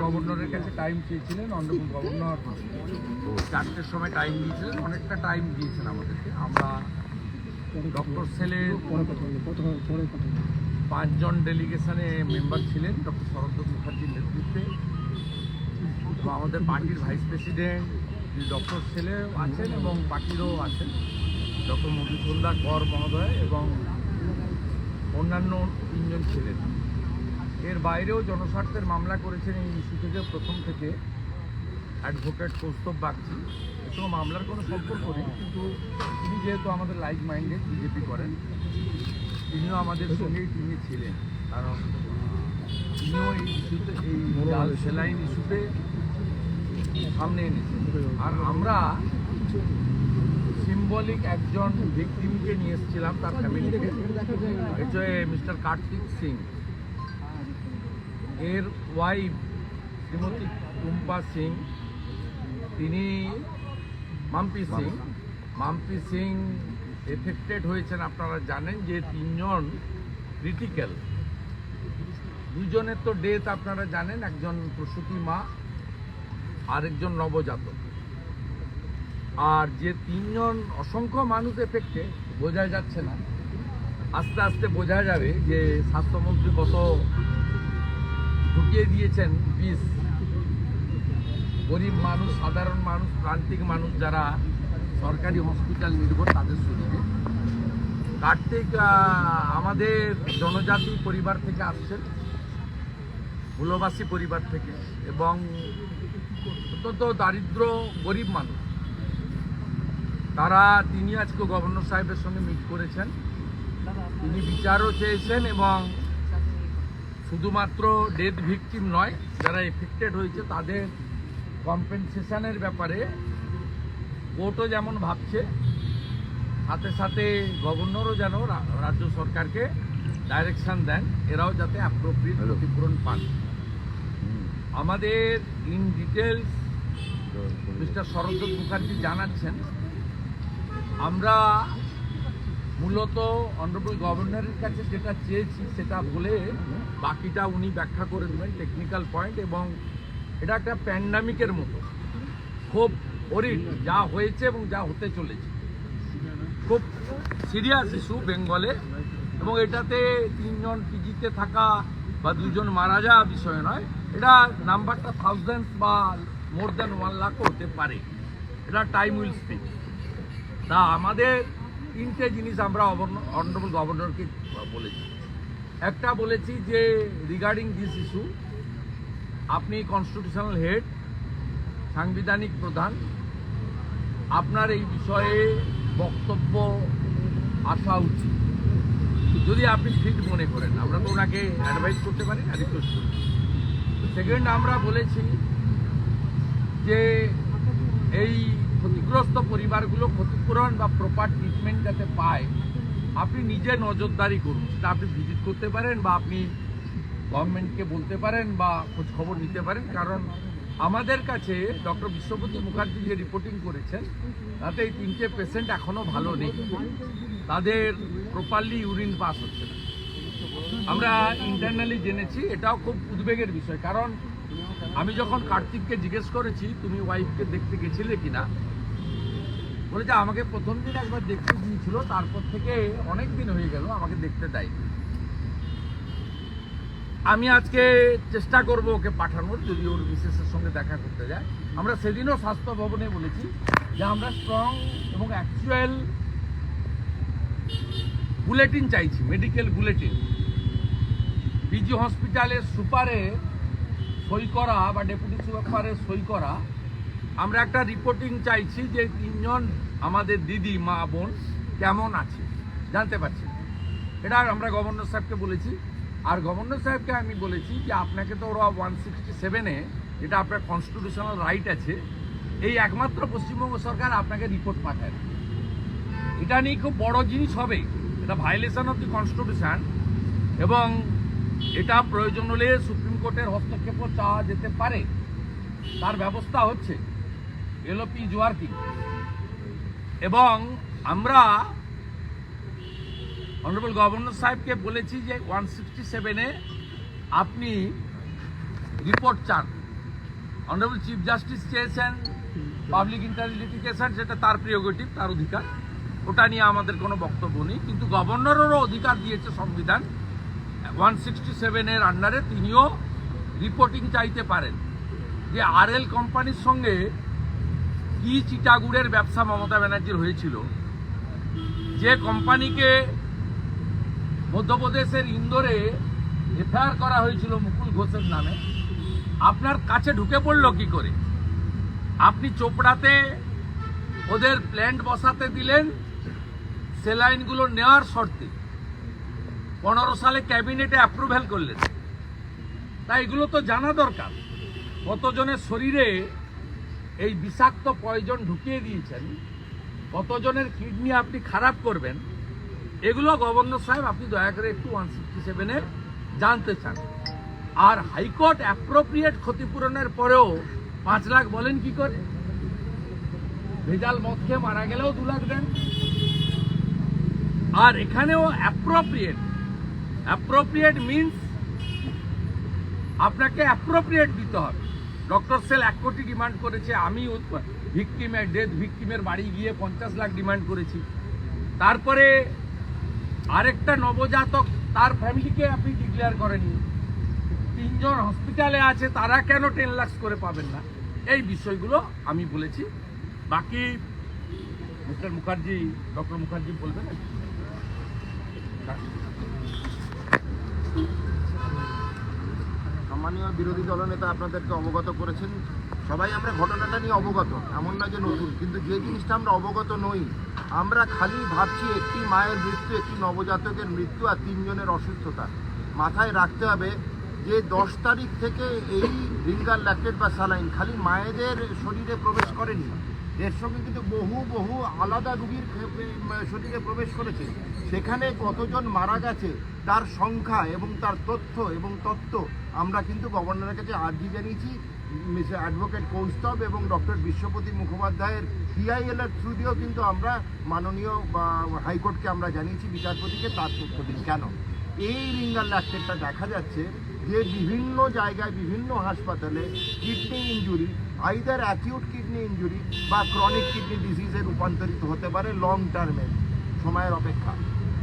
গভর্নরের কাছে টাইম চেয়েছিলেন গভর্নর চারটের সময় টাইম অনেকটা টাইম দিয়েছেন আমাদেরকে। আমরা ডক্টর পাঁচজন ডেলিগেশনে মেম্বার ছিলেন ডক্টর শরদ মুখার্জির নেতৃত্বে। আমাদের পার্টির ভাইস প্রেসিডেন্ট ডক্টর সেলেও আছেন এবং পার্টিরও আছেন। ডক্টর মধুসূন্দর কর মহোদয় এবং অন্যান্য তিনজন ছিলেন। এর বাইরেও জনস্বার্থের মামলা করেছেন এই ইস্যু থেকে প্রথম থেকে। অ্যাডভোকেট কৌস্তব বাগচি। সঙ্গে মামলার কোনো সম্পর্ক নেই, কিন্তু তিনি যেহেতু আমাদের লাইক মাইন্ডেড বিজেপি করেন, তিনিও আমাদের সঙ্গেই তিনি ছিলেন। কারণ তিনিও এই ইস্যুতে, এই লাল সেলাইন ইস্যুতে সামনে এনেছেন। আর আমরা সিম্বলিক একজন ভিকটিমকে নিয়ে এসেছিলাম তার ফ্যামিলিকে মিস্টার কার্তিক সিং। এর ওয়াইফ শ্রীমতী টুম্পা সিং তিনি মাম্পি সিং। মাম্পি সিং। এফেক্টেড হয়েছেন আপনারা জানেন যে তিনজন ক্রিটিক্যাল দুজনের তো ডেথ আপনারা জানেন একজন প্রসূতি মা আরেকজন নবজাতক। আর যে তিনজন অসংখ্য মানুষ এফেক্টে বোঝা যাচ্ছে না। আস্তে আস্তে বোঝা যাবে যে স্বাস্থ্যমন্ত্রী কত ঢুকিয়ে দিয়েছেন বিষ। গরিব মানুষ, সাধারণ মানুষ, প্রান্তিক মানুষ যারা সরকারি হসপিটাল নির্ভর তাদের শরীরে কার্তিক আমাদের জনজাতি পরিবার থেকে আসছেন, মূলবাসী পরিবার থেকে এবং অত্যন্ত দারিদ্র, গরিব মানুষ। তারা তিনি আজকে গভর্নর সাহেবের সঙ্গে মিট করেছেন। তিনি বিচারও চেয়েছেন এবং শুধুমাত্র ডেথ ভিকটিম নয় যারা এফেক্টেড হয়েছে তাদের কম্পেনসেশনের ব্যাপারে কোর্টও যেমন ভাবছে সাথে সাথে গভর্নরও যেন রাজ্য সরকারকে ডাইরেকশান দেন এরাও যাতে অ্যাপ্রোপ্রিয়েট ক্ষতিপূরণ পান। আমাদের in details mister Sharad Dutta Mukherjee জানাচ্ছেন আমরা মূলত অনারেবল গভর্নরের কাছে যেটা চেয়েছি, সেটা বলে বাকিটা উনি ব্যাখ্যা করে দেবেন টেকনিক্যাল পয়েন্ট এবং এটা একটা প্যান্ডামিকের মতো। খুব ওরিড যা হয়েছে এবং যা হতে চলেছে। খুব সিরিয়াস ইস্যু বেঙ্গলে এবং এটাতে তিনজন পিজিতে থাকা বা দুজন মারা যাওয়া বিষয় নয়, এটা নাম্বারটা থাউজেন্ডস বা মোর দ্যান ওয়ান লাখও হতে পারে। এটা টাইম উইল স্পিক তা আমাদের তিনটে জিনিস আমরা অনারেবল গভর্নরকে বলেছি। একটা বলেছি যে রিগার্ডিং দিস ইস্যু আপনি কনস্টিটিউশনাল হেড সাংবিধানিক প্রধান, আপনার এই বিষয়ে বক্তব্য আসা উচিত। যদি আপনি ফিট মনে করেন, আমরা তো ওনাকে অ্যাডভাইস করতে পারি না রিকোয়েস্ট করি সেকেন্ড আমরা বলেছি যে, এই ক্ষতিগ্রস্ত পরিবারগুলো ক্ষতিপূরণ বা প্রপার ট্রিটমেন্ট যাতে পায়, আপনি নিজে নজরদারি করুন। সেটা আপনি ভিজিট করতে পারেন বা আপনি গভর্নমেন্টকে বলতে পারেন বা খোঁজ খবর নিতে পারেন। কারণ আমাদের কাছে ডক্টর বিশ্বপতি মুখার্জি যে রিপোর্টিং করেছেন, তাতে এই তিনটে পেশেন্ট এখনও ভালো নেই। তাদের প্রপারলি ইউরিন পাস হচ্ছে না। আমরা ইন্টারনালি জেনেছি, এটাও খুব উদ্বেগের বিষয়। কারণ আমি যখন কার্তিককে জিজ্ঞেস করেছি, তুমি ওয়াইফকে দেখতে গেছিলে কিনা? বলে যে আমাকে প্রথম দিন একবার দেখতে দিয়েছিল তারপর থেকে অনেক দিন হয়ে গেল, আমাকে দেখতে দেয়নি। আমি আজকে চেষ্টা করব ওকে পাঠানোর, যদি ওর বিশেষের সঙ্গে দেখা করতে যায়। আমরা সেদিনও স্বাস্থ্য ভবনে বলেছি যে আমরা স্ট্রং এবং অ্যাকচুয়াল বুলেটিন চাইছি মেডিকেল বুলেটিন পিজি হসপিটালের সুপারে সই করা বা ডেপুটি সুপারে সই করা, আমরা একটা রিপোর্টিং চাইছি যে তিনজন আমাদের দিদি, মা, বোন কেমন আছে? জানতে পারছি এটা আমরা গভর্নর সাহেবকে বলেছি। আর গভর্নর সাহেবকে আমি বলেছি যে আপনাকে তো ওরা ওয়ান সিক্সটি সেভেনে যেটা আপনার কনস্টিটিউশনাল রাইট আছে, এই একমাত্র পশ্চিমবঙ্গ সরকার আপনাকে রিপোর্ট পাঠায়। এটা নিয়ে খুব বড় জিনিস হবে। এটা ভায়োলেশন অফ দি কনস্টিটিউশন এবং এটা প্রয়োজন হলে সুপ্রিম কোর্টের হস্তক্ষেপও চাওয়া যেতে পারে। তার ব্যবস্থা হচ্ছে। এলওপি জোয়ার্কিং এবং আমরা অনারেবল গভর্নর সাহেবকে বলেছি যে ওয়ান সিক্সটি সেভেনে আপনি রিপোর্ট চান। অনারেবল চিফ জাস্টিস চেয়েছেন পাবলিক ইন্টারলিটিকেশন সেটা তার প্রিয়োগেটিভ তার অধিকার। ওটা নিয়ে আমাদের কোনো বক্তব্য নেই। কিন্তু গভর্নরেরও অধিকার দিয়েছে সংবিধান। ওয়ান সিক্সটি সেভেনের আন্ডারে তিনিও রিপোর্টিং চাইতে পারেন। যে আরএল কোম্পানির সঙ্গে কি চিটাগুড়ের ব্যবসা মমতা ব্যানার্জির হয়েছিল। যে কোম্পানিকে মধ্যপ্রদেশের ইন্দোরে এফআইআর করা হয়েছিল মুকুল ঘোষের নামে, আপনার কাছে ঢুকে পড়ল কি করে? আপনি চোপড়াতে ওদের প্ল্যান্ট বসাতে দিলেন সেলাইনগুলো নেওয়ার শর্তে। পনেরো সালে ক্যাবিনেটে অ্যাপ্রুভ্যাল করলেন। তাই এগুলো তো জানা দরকার। কতজনের শরীরে এই বিষাক্ত পয়জন ঢুকিয়ে দিয়েছেন। কতজনের কিডনি আপনি খারাপ করবেন? এগুলো গভর্নর সাহেব, আপনি দয়া করে একটু ওয়ান সিক্সটি সেভেনে জানতে চান। আর হাইকোর্ট অ্যাপ্রোপ্রিয়েট ক্ষতিপূরণের পরেও পাঁচ লাখ বলেন কি করে? ভেজাল মদ খেয়ে মারা গেলেও দু লাখ দেন। আর এখানেও অ্যাপ্রোপ্রিয়েট অ্যাপ্রোপ্রিয়েট মিনস আপনাকে অ্যাপ্রোপ্রিয়েট দিতে হবে। ডক্টর সেল এক কোটি ডিমান্ড করেছে, আমি ভিকটিমের ডেথ ভিকটিমের বাড়ি গিয়ে পঞ্চাশ লাখ ডিমান্ড করেছি। তারপরে আরেকটা নবজাতক, তার ফ্যামিলিকে আপনি ডিক্লেয়ার করেননি। তিনজন হসপিটালে আছে, তারা কেন টেন লাখ করে পাবেন না? এই বিষয়গুলো আমি বলেছি। বাকি মিস্টার মুখার্জি ডক্টর মুখার্জি বলবেন? সম্মানীয় বিরোধী দলনেতা আপনাদেরকে অবগত করেছেন। সবাই আমরা ঘটনাটা নিয়ে অবগত, এমন না যে নতুন, কিন্তু যে জিনিসটা আমরা অবগত নই, আমরা খালি ভাবছি একটি মায়ের মৃত্যু, একটি নবজাতকের মৃত্যু আর তিনজনের অসুস্থতা। মাথায় রাখতে হবে যে দশ তারিখ থেকে এই রিঙ্গার ল্যাকটেড বা স্যালাইন খালি মায়েদের শরীরে প্রবেশ করেনি। এর সঙ্গে কিন্তু বহু বহু আলাদা রুগীর শরীরে প্রবেশ করেছে। সেখানে কতজন মারা গেছে, তার সংখ্যা এবং তার তথ্য এবং তত্ত্ব আমরা কিন্তু গভর্নরের কাছে আর্জি জানিয়েছি। মিস্টার অ্যাডভোকেট কৌস্তব এবং ডক্টর বিশ্বপতি মুখোপাধ্যায়ের পিআইএল এর থ্রু দিয়েও কিন্তু আমরা মাননীয় বা হাইকোর্টকে আমরা জানিয়েছি, বিচারপতিকে তার তথ্য দিন। কেন? এই রিঙ্গার ল্যাকটেটটা দেখা যাচ্ছে যে বিভিন্ন জায়গায়, বিভিন্ন হাসপাতালে kidney injury either acute kidney injury বা ক্রনিক কিডনি ডিজিজে রূপান্তরিত হতে পারে লং টার্মে সময়ের অপেক্ষা।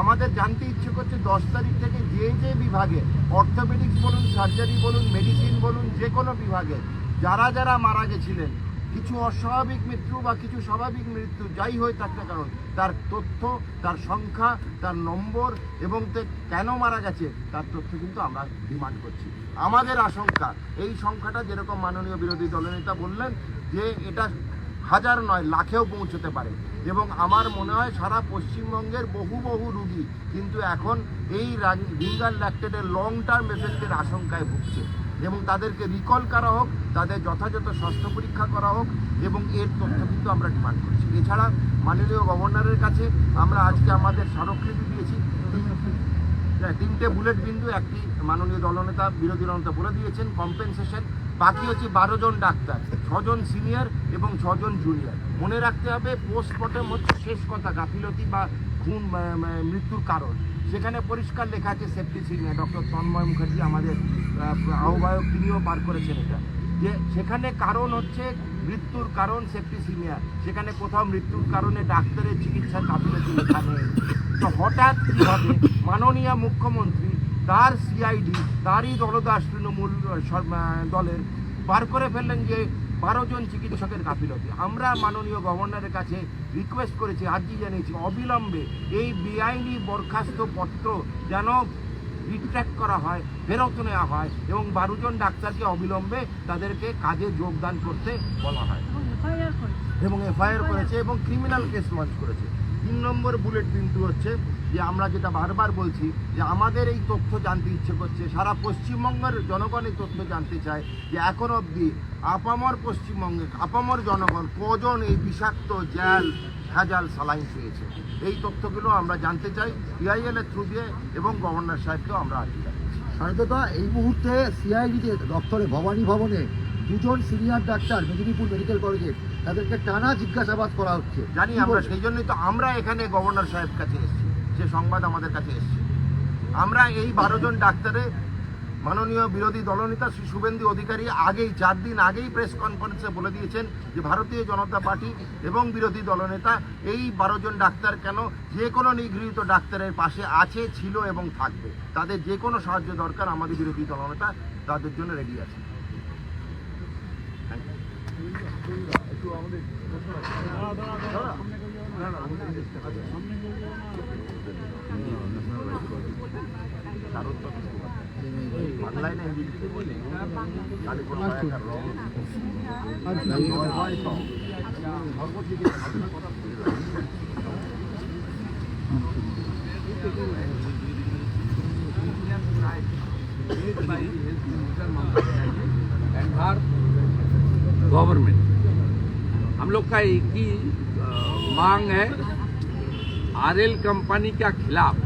আমাদের জানতে ইচ্ছে করছে দশ তারিখ থেকে যে যে বিভাগে অর্থোপেডিক্স বলুন সার্জারি বলুন মেডিসিন বলুন, যে কোনো বিভাগে যারা যারা মারা গেছিলেন কিছু অস্বাভাবিক মৃত্যু বা কিছু স্বাভাবিক মৃত্যু যাই হয়ে থাক না কারণ। তার তথ্য, তার সংখ্যা, তার নম্বর এবং তে কেন মারা গেছে, তার তথ্য কিন্তু আমরা ডিমান্ড করছি। আমাদের আশঙ্কা, এই সংখ্যাটা যেরকম মাননীয় বিরোধী দলনেতা বললেন যে এটা হাজার নয়, লাখেও পৌঁছতে পারে। এবং আমার মনে হয় সারা পশ্চিমবঙ্গের বহু বহু রুগী কিন্তু এখন এই রিঙ্গার ল্যাকটেডের লং টার্ম এফেক্টের আশঙ্কায় ভুগছে। এবং তাদেরকে রিকল করা হোক, তাদের যথাযথ স্বাস্থ্য পরীক্ষা করা হোক এবং এর তথ্য কিন্তু আমরা ডিমান্ড করছি। এছাড়া মাননীয় গভর্নরের কাছে আমরা আজকে আমাদের স্মারকলিপি দিয়েছি। তিনটে বুলেট বিন্দু, একটি মাননীয় দলনেতা বিরোধী দলনেতা বলে দিয়েছেন কম্পেনসেশন বাকি হচ্ছে বারো জন ডাক্তার, ছজন সিনিয়র এবং ছজন জুনিয়র মনে রাখতে হবে পোস্টমর্টম হচ্ছে শেষ কথা, গাফিলতি বা খুন মৃত্যুর কারণ। সেখানে পরিষ্কার লেখা আছে safety senior doctor Tanmay Mukherjee, আমাদের আহ্বায়ক, তিনিও পার করেছেন এটা। যে সেখানে কারণ হচ্ছে মৃত্যুর কারণ সেফটি সিনিয়র সেখানে কোথাও মৃত্যুর কারণে ডাক্তারের চিকিৎসা গাফিলতি নেই তো হঠাৎ কি হবে? মাননীয় মুখ্যমন্ত্রী, তার সিআইডি তারই দলদাস তৃণমূল দলের বার করে ফেললেন যে বারো জন চিকিৎসকের গাফিলতি। আমরা মাননীয় গভর্নরের কাছে রিকোয়েস্ট করেছি আর্জি জানিয়েছি অবিলম্বে এই বেআইনি বরখাস্ত পত্র যেন রিট্র্যাক্ট করা হয় ফেরত নেওয়া হয় এবং বারো জন ডাক্তারকে অবিলম্বে তাদেরকে কাজে যোগদান করতে বলা হয়। এবং এফআইআর করেছে। এবং ক্রিমিনাল কেস লঞ্চ করেছে। তিন নম্বর বুলেট বিন্দু হচ্ছে যে আমরা যেটা বারবার বলছি যে আমাদের এই তথ্য জানতে ইচ্ছে করছে, সারা পশ্চিমবঙ্গের জনগণ এই তথ্য জানতে চায় যে এখন অবধি আপামর পশ্চিমবঙ্গে, আপামর জনগণ কজন এই বিষাক্ত জ্যাল ভেজাল সালাইন পেয়েছে? এই তথ্যগুলো আমরা জানতে চাই এর থ্রু দিয়ে এবং গভর্নর সাহেবকেও আমরা জানাচ্ছি। সারদাদা এই মুহূর্তে সিআইডিতে দপ্তরে ভবানী ভবনে দুজন সিনিয়র ডাক্তার মেদিনীপুর মেডিকেল কলেজে তাদেরকে টানা জিজ্ঞাসাবাদ করা হচ্ছে। জানি আমরা সেই জন্যই তো আমরা এখানে গভর্নর সাহেব কাছে এসেছি। যে সংবাদ আমাদের কাছে এসেছে। আমরা এই বারো জন ডাক্তারে মাননীয় বিরোধী দলনেতা শ্রী শুভেন্দু অধিকারী আগেই চার দিন আগেই প্রেস কনফারেন্সে বলে দিয়েছেন যে ভারতীয় জনতা পার্টি এবং বিরোধী দলনেতা এই বারো জন ডাক্তার কেন যে কোনো নিগৃহীত ডাক্তারের পাশে আছে ছিল এবং থাকবে। তাদের যে কোনো সাহায্য দরকার আমাদের বিরোধী দলনেতা তাদের জন্য রেডি আছে। বাংলায় না হিন্দিতে বলি তাহলে কোনো একটা রং নয় হয় তো সর্বদিকে ভাষা কথা का एक ही मांग है। आरएल कंपनी के खिलाफ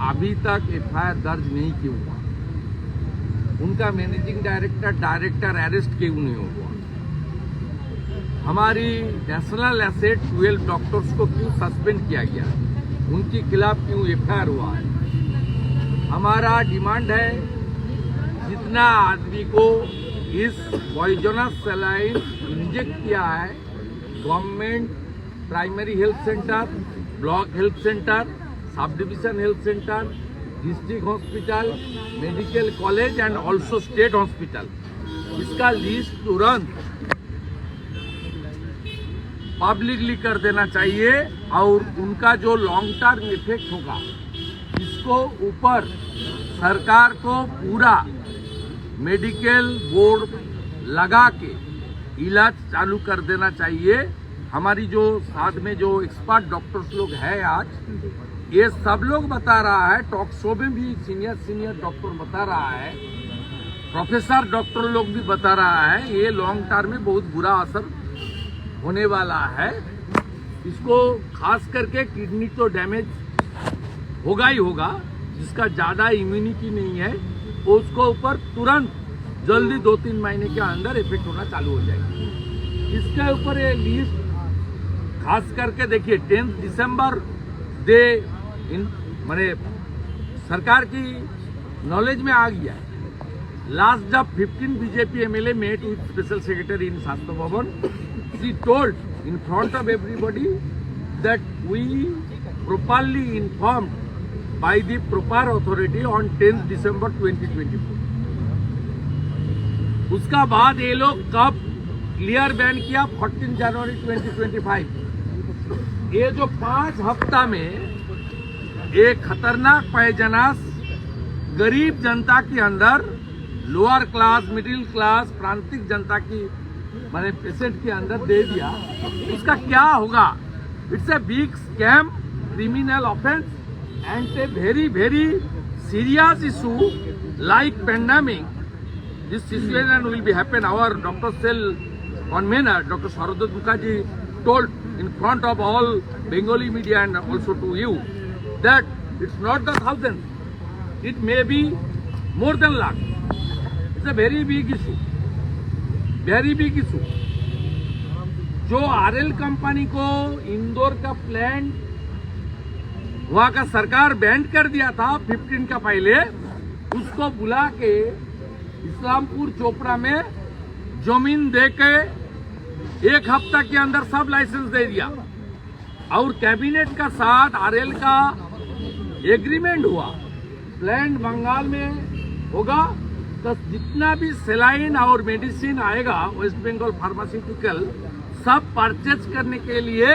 अभी तक एफआईआर दर्ज नहीं क्यों हुआ? उनका मैनेजिंग डायरेक्टर डायरेक्टर अरेस्ट क्यों नहीं हुआ? हमारी नेशनल एसेट ट्वेल्व डॉक्टर्स को क्यों सस्पेंड किया गया? उनके खिलाफ क्यों एफआईआर हुआ है? हमारा डिमांड है जितना आदमी को इस पॉइजनस सलाइन इंजेक्ट किया है government primary health centre, block health centre sub division health centre, district hospital, medical college and also state hospital. इसका लिस्ट तुरंत पब्लिकली कर देना चाहिए और उनका जो लॉन्ग टर्म इफ़ेक्ट होगा, इसको ऊपर सरकार को पूरा मेडिकल बोर्ड लगा के इलाज चालू कर देना चाहिए। हमारी जो साथ में जो एक्सपर्ट डॉक्टर्स लोग हैं आज, ये सब लोग बता रहा है टॉक शो में भी सीनियर सीनियर डॉक्टर बता रहा है प्रोफेसर डॉक्टर लोग भी बता रहा है, ये लॉन्ग टर्म में बहुत बुरा असर होने वाला है। इसको खास करके किडनी तो डैमेज होगा ही होगा, जिसका ज़्यादा इम्यूनिटी नहीं है, उसको ऊपर तुरंत जल्दी दो तीन महीने के अंदर इफ़ेक्ट होना चालू हो जाएगी इसके ऊपर ये लिस्ट खास करके देखिए टेंथ दिसंबर दे इन, मैंने सरकार की नॉलेज में आ गया लास्ट जब 15 BJP MLA met with special secretary in Shastri Bhavan she told in front of everybody that we properly informed by the proper authority on 10th December 2024. उसका बाद ये लोग कब क्लियर बैन किया? 14 जनवरी 2025 ये जो पाँच हफ़्ता में एक खतरनाक पैजनास गरीब जनता के अंदर लोअर क्लास मिडिल क्लास प्रांतिक जनता की, मैंने पेशेंट के अंदर दे दिया, उसका क्या होगा? It's a big scam criminal offence and a very very serious issue like pandemic this situation will be happen our dr cell convener dr Saradot Mukherjee told in front of all bengali media and also to you that it's not the thousands it may be more than lakh it's a very big issue very big issue जो RL company को इंदौर का plant वहाँ का सरकार band कर दिया था 15 का पहले उसको बुला के इस्लामपुर चोपड़ा में ज़मीन दे के एक हफ़्ता के अंदर सब लाइसेंस दे दिया। और कैबिनेट का साथ आरएल का एग्रीमेंट हुआ। प्लांट बंगाल में होगा। तो जितना भी सेलाइन और मेडिसिन आएगा वेस्ट बंगाल फार्मास्यूटिकल सब परचेज करने के लिए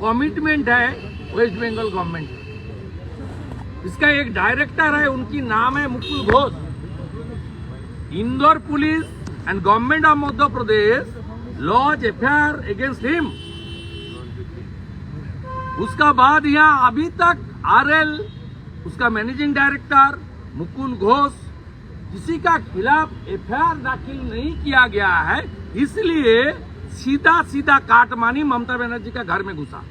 कमिटमेंट है वेस्ट बंगाल गवर्नमेंट इसका एक डायरेक्टर है, उनकी नाम है Mukul Ghosh. Indore police and government of Madhya Pradesh lodge F against him उसका बाद यहाँ अभी तक आरएल उसका मैनेजिंग डायरेक्टर मुकुंद घोष, किसी का खिलाफ एफआईआर दाखिल नहीं किया गया है, इसलिए सीधा सीधा काटमानी ममता बनर्जी का घर में घुसा।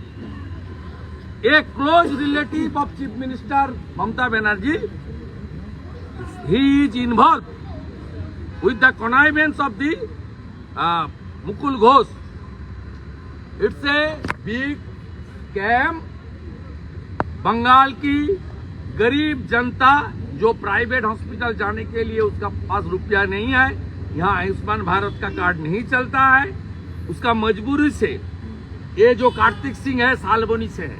एक close relative of chief minister Mamata Banerjee he is involve with the connivance of the uh, Mukul Ghosh. It's a big scam. Bengal की गरीब जनता जो प्राइवेट हॉस्पिटल जाने के लिए उसका पास रुपया नहीं है यहाँ आयुष्मान भारत का कार्ड नहीं चलता है उसका मजबूरी से ये जो कार्तिक सिंह है सालबनी से है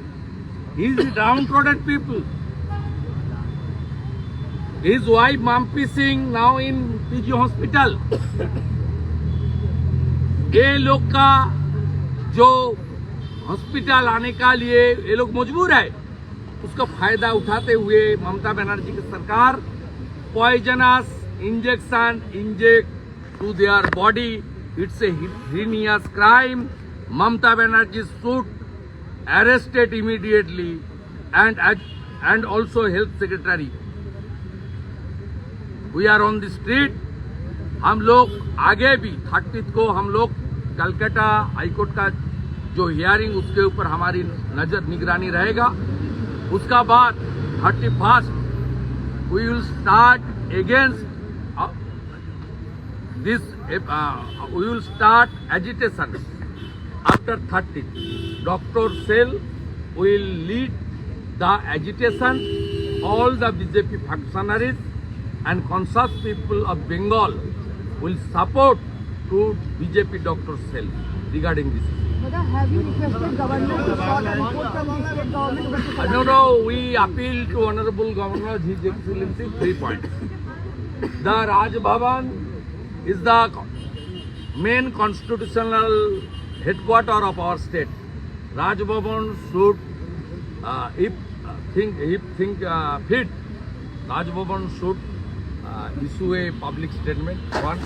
he is down product people His wife Mampi Singh now in PG hospital. ये लोग का जो हॉस्पिटल आने का लिए ये लोग मजबूर है उसका फ़ायदा उठाते हुए ममता बनर्जी की सरकार poisonous injection inject to their body it's a heinous crime mamta banerjee should arrested immediately and and also health secretary we are on the street हम लोग आगे भी थर्टीथ को हम लोग कलकत्ता हाईकोर्ट का जो हियरिंग उसके ऊपर हमारी नज़र निगरानी रहेगा उसका बाद thirty first we will start against this we will start agitation after 30th. Dr. Sel will lead the agitation. All the BJP functionaries and conscious people of Bengal will support to BJP Dr. Sel regarding this. Madam, have you requested government to sort a report from the state government? Uh, no, no, we appeal to Honorable Governor His Excellency three points. The Raj Bhavan is the main constitutional headquarter of our state. Raj Bhavan should, uh, if uh, think if think uh, fit, Raj Bhavan should issue a public statement. One.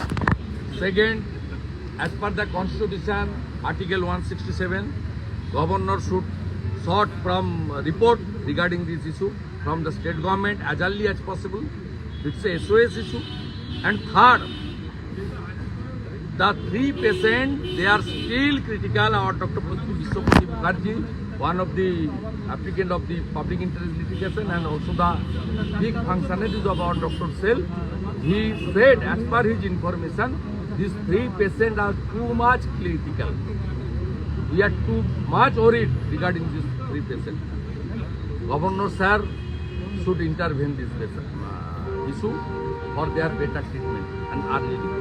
Second, as per the constitution, Article 167, Governor should sort from uh, report regarding this issue from the state government as early as possible. It's a SOS issue. And third, the three patients, they are still critical. Our Dr. Vishwapati Mukherjee, one of the applicant of the public interest litigation and also the big functionaries of our Dr. Sel, he said as per his information, these three patients are too much critical. We are too much worried regarding these three patients. Governor sir should intervene this patient, uh, issue for their better treatment and early.